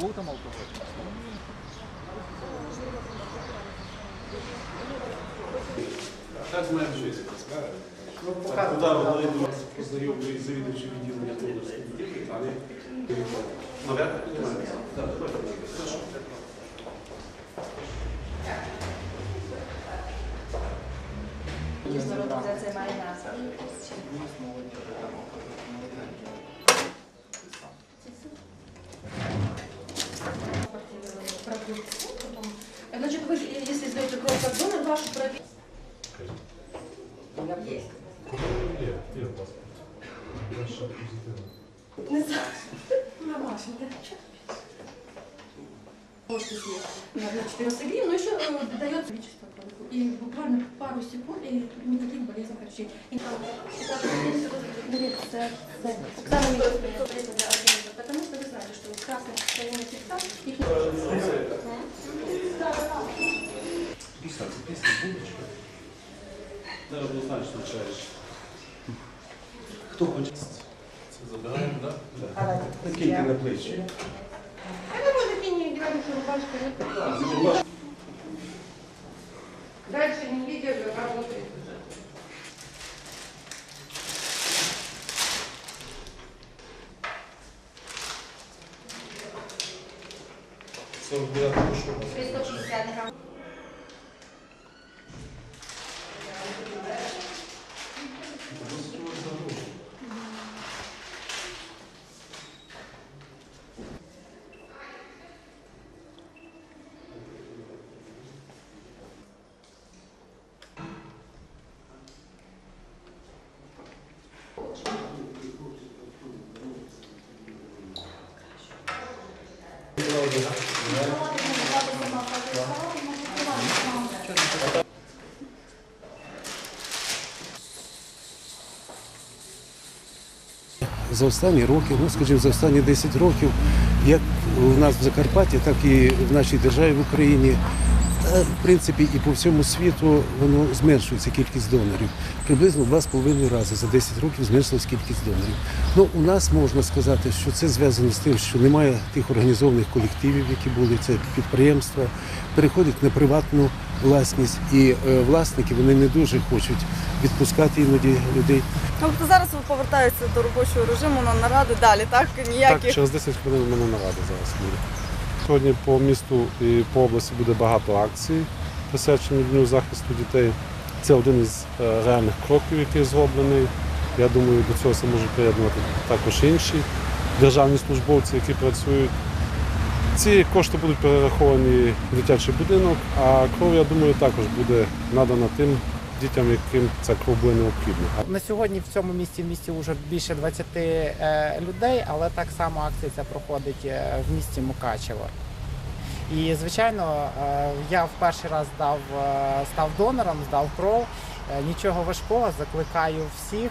Був там алкоголь? Так має бути. Куди вони йдуть? Познайомий завідувачі відділення донорських відділень, але навряд чи. Так, давайте. Прошу. Дійсно, організація назву. Значит, вы, если сдаете кровь как донор, вашу проверку... Есть. Не знаю. Домашний, да? Можете съесть на, на 14 гривен, но еще э, дает количество. И буквально пару секунд, и никаких болезней там, вы знаете, что в красных состояниях сердца их Пісня, це пісня булочка. Зараз однозначно чаєш. Хто хоче? Це забираємо, так? Так. Киньте на плечі. А вы можете не играть, что рубашка нет. 49 шуба. 350 грамів. За останні роки, ну скажімо, за останні 10 років, як у нас в Закарпатті, так і в нашій державі в Україні, та, в принципі, і по всьому світу воно зменшується кількість донорів. Приблизно два з половиною рази за 10 років зменшилась кількість донорів. Ну, у нас можна сказати, що це зв'язано з тим, що немає тих організованих колективів, які були, це підприємства, переходять на приватну власність, і е, власники вони не дуже хочуть відпускати іноді людей. Тобто зараз ви повертаєтеся до робочого режиму на наради далі, так? Ніяких Так, через 10 хвилин у мене нарада зараз буде. Сьогодні по місту і по області буде багато акцій, присвячених Дню захисту дітей. Це один із е, реальних кроків, який зроблений. Я думаю, до цього можуть приєднувати також інші державні службовці, які працюють. Ці кошти будуть перераховані в дитячий будинок, а кров, я думаю, також буде надана тим дітям, яким ця кров буде необхідна. На сьогодні в цьому місті в місті вже більше 20 е, людей, але так само акція ця проходить е, в місті Мукачево. І звичайно, е, я в перший раз здав, е, став донором, здав кров. Нічого важкого, закликаю всіх